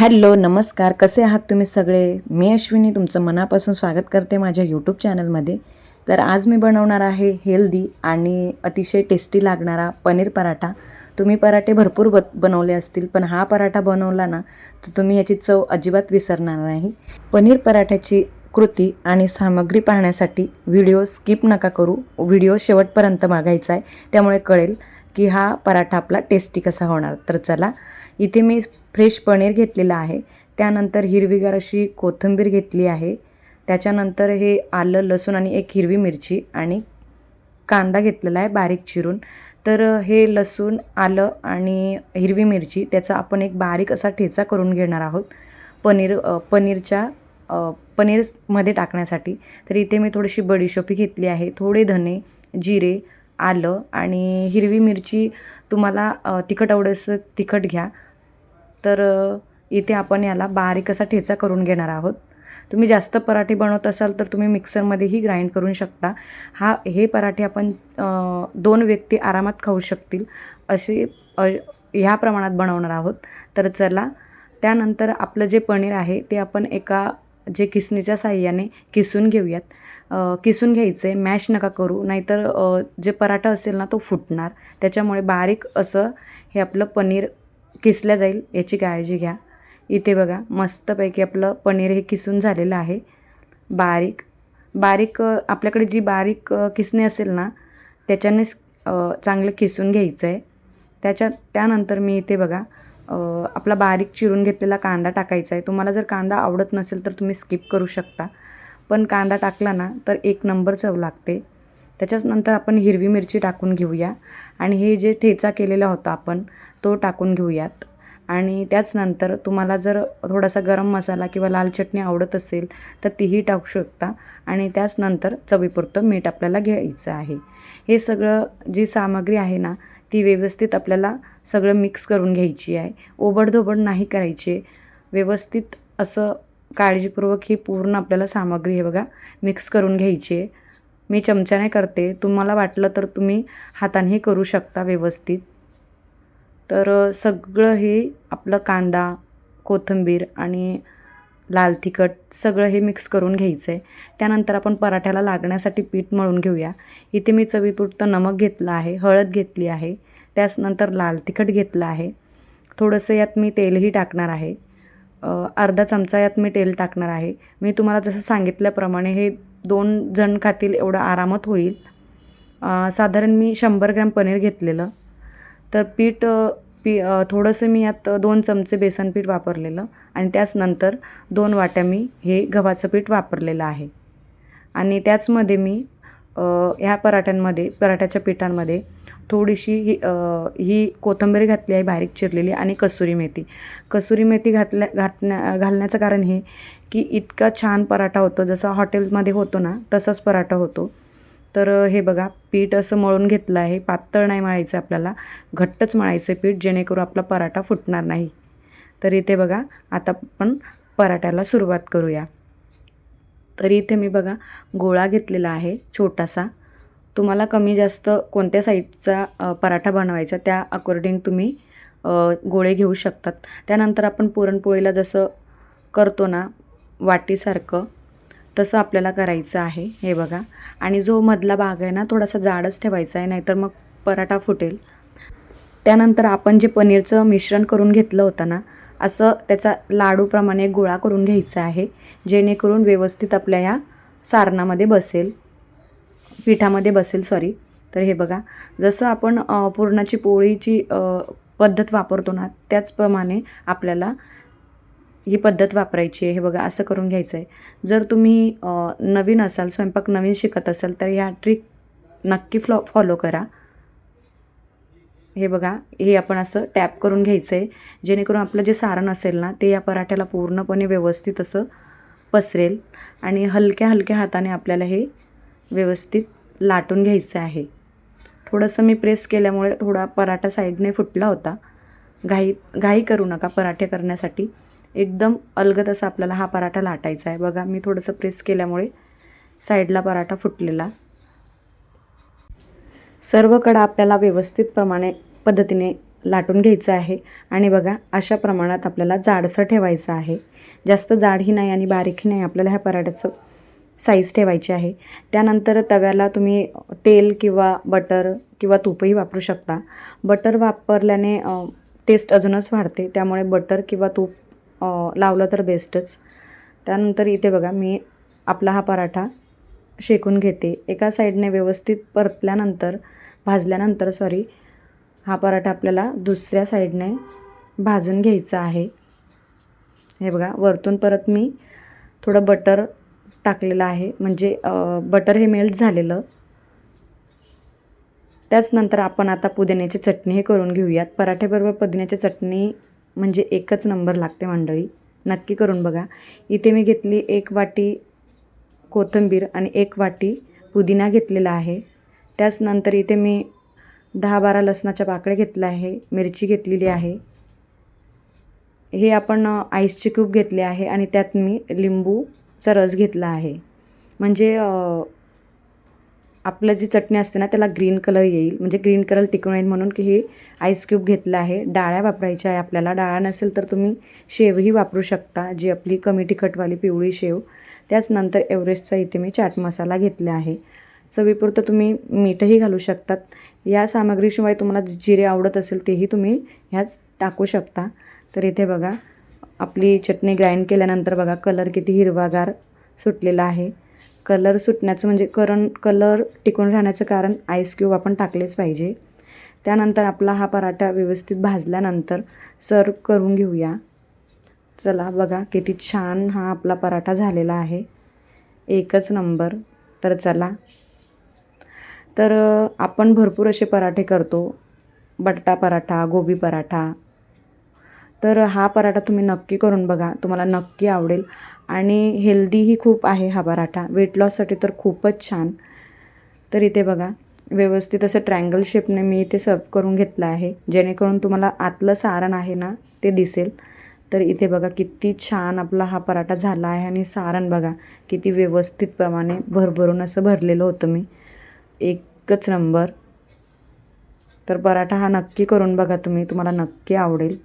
Hello नमस्कार. कसे आहात तुम्ही सगळे? मी अश्विनी. तुमचं मनापासून स्वागत करते माझ्या यूट्यूब चॅनलमध्ये तर आज मी बनवणार आहे हेल्दी आणि अतिशय टेस्टी लागणारा पनीर पराठा. तुम्ही पराठे भरपूर ब बनवले असतील पण हा पराठा बनवला ना तर तुम्ही याची चव अजिबात विसरणार नाही. पनीर पराठ्याची कृती आणि सामग्री पाहण्यासाठी व्हिडिओ स्किप नका करू. व्हिडिओ शेवटपर्यंत मागायचा आहे त्यामुळे कळेल की हा पराठा आपला टेस्टी कसा होणार. तर चला इथे मी फ्रेश पनीर घेतलेलं आहे. त्यानंतर हिरवीगार अशी कोथिंबीर घेतली आहे. त्याच्यानंतर हे आलं लसूण आणि एक हिरवी मिरची आणि कांदा घेतलेला आहे बारीक चिरून. तर हे लसूण आलं आणि हिरवी मिरची त्याचा आपण एक बारीक असा ठेचा करून घेणार आहोत. पनीर पनीरच्या पनीरमध्ये टाकण्यासाठी. तर इथे मी थोडीशी बडीशोपी घेतली आहे. थोडे धने जिरे आलं आणि हिरवी मिरची तुम्हाला तिखट आवडंसं तिखट घ्या. तर इथे आपण याला बारीक असा ठेचा करून घेणार आहोत. तुम्ही जास्त पराठे बनवत असाल तर तुम्ही मिक्सरमध्येही ग्राइंड करू शकता. हा हे पराठे आपण दोन व्यक्ती आरामात खाऊ शकतील असे ह्या प्रमाणात बनवणार आहोत. तर चला त्यानंतर आपलं जे पनीर आहे ते आपण एका जे किसणीच्या साह्याने किसून घेऊयात. किसून घ्यायचं आहे मॅश नका करू नाहीतर जे पराठा असेल ना तो फुटणार. त्याच्यामुळे बारीक असं हे आपलं पनीर किसल्या जाईल याची काळजी घ्या. इथे बघा मस्तपैकी आपलं पनीर हे किसून झालेलं आहे. बारीक बारीक आपल्याकडे जी बारीक किसणी असेल ना त्याच्यानेच चांगलं किसून घ्यायचं आहे त्याच्या त्यानंतर मी इथे बघा आपला बारीक चिरून घेतलेला कांदा टाकायचा आहे तुम्हाला जर कांदा आवडत नसेल तर तुम्ही स्किप करू शकता. पण कांदा टाकला ना तर एक नंबर चव लागते. त्याच्याच नंतर आपण हिरवी मिरची टाकून घेऊया. आणि हे जे ठेचा केलेला होता आपण तो टाकून घेऊयात. आणि त्याचनंतर तुम्हाला जर थोडासा गरम मसाला किंवा लाल चटणी आवडत असेल तर तीही टाकू शकता. आणि त्याचनंतर चवीपुरतं मीठ आपल्याला घ्यायचं आहे. हे सगळं जी सामग्री आहे ना ती व्यवस्थित आपल्याला सगळं मिक्स करून घ्यायची आहे. ओबडधोबड नाही करायची. व्यवस्थित असं काळजीपूर्वक ही पूर्ण आपल्याला सामग्री हे बघा मिक्स करून घ्यायची आहे. मी चमच्याने करते. तुम्हाला वाटलं तर तुम्ही हातानेही करू शकता व्यवस्थित. तर सगळं हे आपलं कांदा कोथिंबीर आणि लाल तिखट सगळं हे मिक्स करून घ्यायचं आहे त्यानंतर आपण पराठ्याला लागण्यासाठी पीठ मळून घेऊया. इथे मी चवीपुरतं नमक घेतलं आहे हळद घेतली आहे. त्याचनंतर लाल तिखट घेतलं आहे. थोडंसं यात मी तेलही टाकणार आहे. अर्धा चमचा यात मी तेल टाकणार आहे. मी तुम्हाला जसं सांगितल्याप्रमाणे हे दोन जण खातील एवढं आरामात होईल. साधारण मी शंभर ग्रॅम पनीर घेतलेलं. तर पीठ पी थोडंसं मी यात दोन चमचे बेसन पीठ वापरलेलं आणि त्याच नंतर दोन वाट्या मी हे गव्हाचं पीठ वापरलेलं आहे. आणि त्याचमध्ये मी ह्या पराठ्यांमध्ये पराठ्याच्या पिठांमध्ये थोडीशी ही ही कोथिंबीर घातली आहे बारीक चिरलेली आणि कसुरी मेथी. कसुरी मेथी घातल्या घातण्या घालण्याचं कारण हे की इतका छान पराठा होतो. जसा हॉटेलमध्ये होतो ना तसाच पराठा होतो. तर हे बघा पीठ असं मळून घेतलं आहे. पातळ नाही मळायचं आपल्याला. घट्टच मळायचं पीठ जेणेकरून आपला पराठा फुटणार नाही. तर इथे बघा आता आपण पराठ्याला सुरुवात करूया. तर इथे मी बघा गोळा घेतलेला आहे छोटासा. तुम्हाला कमी जास्त कोणत्या साईजचा पराठा बनवायचा त्या अकॉर्डिंग तुम्ही गोळे घेऊ शकतात. त्यानंतर आपण पुरणपोळीला जसं करतो ना वाटीसारखं तसं आपल्याला करायचं आहे. हे बघा. आणि जो मधला भाग आहे ना थोडासा जाडच ठेवायचा आहे नाहीतर मग पराठा फुटेल. त्यानंतर आपण जे पनीरचं मिश्रण करून घेतलं होतं ना असं त्याचा लाडूप्रमाणे गोळा करून घ्यायचा आहे जेणेकरून व्यवस्थित आपल्या ह्या सारणामध्ये बसेल पिठामध्ये बसेल सॉरी तर हे बघा जसं आपण पुरणाची पोळीची पद्धत वापरतो ना त्याचप्रमाणे आपल्याला ही पद्धत वापरायची आहे. हे बघा असं करून घ्यायचं आहे जर तुम्ही नवीन असाल स्वयंपाक नवीन शिकत असाल तर ह्या ट्रिक नक्की फ्लॉ फॉलो करा. हे बघा हे आपण असं टॅप करून घ्यायचं आहे जेणेकरून आपलं जे सारण असेल ना ते या पराठ्याला पूर्णपणे व्यवस्थित असं पसरेल आणि हलक्या हलक्या हाताने आपल्याला हे व्यवस्थित लाटून घ्यायचं आहे. थोडंसं मी प्रेस केल्यामुळे थोडा पराठा साईडने फुटला होता. घाई घाई करू नका पराठे करण्यासाठी. एकदम अलगत असा आपल्याला हा पराठा लाटायचा आहे. बघा मी थोडंसं प्रेस केल्यामुळे साईडला पराठा फुटलेला. सर्व कडा आपल्याला व्यवस्थित प्रमाणे पद्धतीने लाटून घ्यायचं आहे. आणि बघा अशा प्रमाणात आपल्याला जाडसं ठेवायचं आहे. जास्त जाडही नाही आणि बारीकही नाही आपल्याला ह्या पराठ्याचं साईज ठेवायची आहे. त्यानंतर तव्याला तुम्ही तेल किंवा बटर किंवा तूपही वापरू शकता. बटर वापरल्याने टेस्ट अजूनच वाढते. त्यामुळे बटर किंवा तूप लावलं तर बेस्टच त्यानंतर इथे बघा मी आपला हा पराठा शेकून घेते. एका साईडने व्यवस्थित परतल्यानंतर भाजल्यानंतर सॉरी हा पराठा आपल्याला दुसऱ्या साईडने भाजून घ्यायचा आहे. हे बघा वरतून परत मी थोडं बटर टाकलेलं आहे. म्हणजे बटर हे मेल्ट झालेलं. त्याचनंतर आपण आता पुदिन्याची चटणी हे करून घेऊयात. पराठ्याबरोबर पुदिन्याची चटणी म्हणजे एकच नंबर लागते मंडळी. नक्की करून बघा. इथे मी घेतली एक वाटी कोथिंबीर आणि एक वाटी पुदिना घेतलेला आहे. त्याचनंतर इथे मी दहा बारा लसणाच्या पाकळ्या घेतल्या आहे मिरची घेतलेली आहे. हे आपण आईसचे क्यूब घेतले आहे आणि त्यात मी लिंबूचा रस घेतला आहे. म्हणजे आपलं जी चटणी असते ना त्याला ग्रीन कलर येईल. म्हणजे ग्रीन कलर टिकून येईल म्हणून की हे आईस क्यूब घेतलं आहे. डाळ्या वापरायच्या आहे आपल्याला. डाळ्या नसेल तर तुम्ही शेवही वापरू शकता. जी आपली कमी तिखटवाली पिवळी शेव. त्याचनंतर एव्हरेस्टचा इथे मी चाट मसाला घेतला आहे. चवीपुरतं तुम्ही मीठही घालू शकतात. या सामग्रीशिवाय तुम्हाला जिरे आवडत असेल तेही तुम्ही ह्याच टाकू शकता. तर इथे बघा आपली चटणी ग्राइंड केल्यानंतर बघा कलर किती हिरवागार सुटलेला आहे. कलर सुटण्याचं म्हणजे करण कलर टिकून राहण्याचं कारण आईस क्यूब आपण टाकलेच पाहिजे. त्यानंतर आपला हा पराठा व्यवस्थित भाजल्यानंतर सर्व करून घेऊया. चला बघा किती छान हा आपला पराठा झालेला आहे. एकच नंबर तर चला. तर आपण भरपूर असे पराठे करतो. बटाटा पराठा गोबी पराठा तर हा पराठा तुम्ही नक्की करून बघा. तुम्हाला नक्की आवडेल. आणि हेल्दीही खूप आहे हा पराठा. वेट लॉससाठी तर खूपच छान. तर इथे बघा व्यवस्थित असं ट्रँगल शेपने मी इथे सर्व करून घेतलं आहे. जेणेकरून तुम्हाला आतलं सारण आहे ना ते दिसेल. तर इथे बघा किती छान आपला हा पराठा झाला आहे. आणि सारण बघा किती व्यवस्थितप्रमाणे भरभरून असं भरलेलं होतं मी. एकच नंबर तर पराठा हा नक्की करून बघा तुम्ही. तुम्हाला नक्की आवडेल.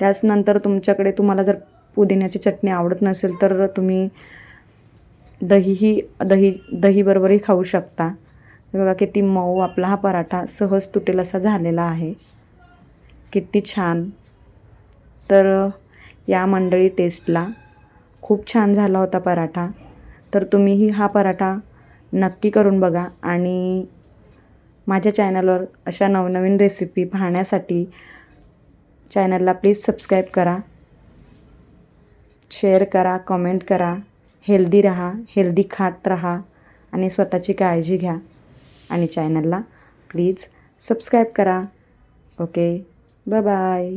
त्याचनंतर तुमच्याकडे तुम्हाला जर पुदिन्याची चटणी आवडत नसेल तर तुम्ही दहीही दही दहीबरोबरही खाऊ शकता. बघा किती मऊ आपला हा पराठा सहज तुटेल असा झालेला आहे. किती छान. तर या मंडळी टेस्टला खूप छान झाला होता पराठा. तर तुम्हीही हा पराठा नक्की करून बघा आणि माझ्या चॅनलवर अशा नवनवीन रेसिपी पाहण्यासाठी चॅनलला प्लीज सबस्क्राईब करा. शेअर करा कमेंट करा. हेल्दी राहा हेल्दी खात राहा आणि स्वतःची काळजी घ्या. आणि चॅनलला प्लीज सबस्क्राईब करा. Okay bye bye.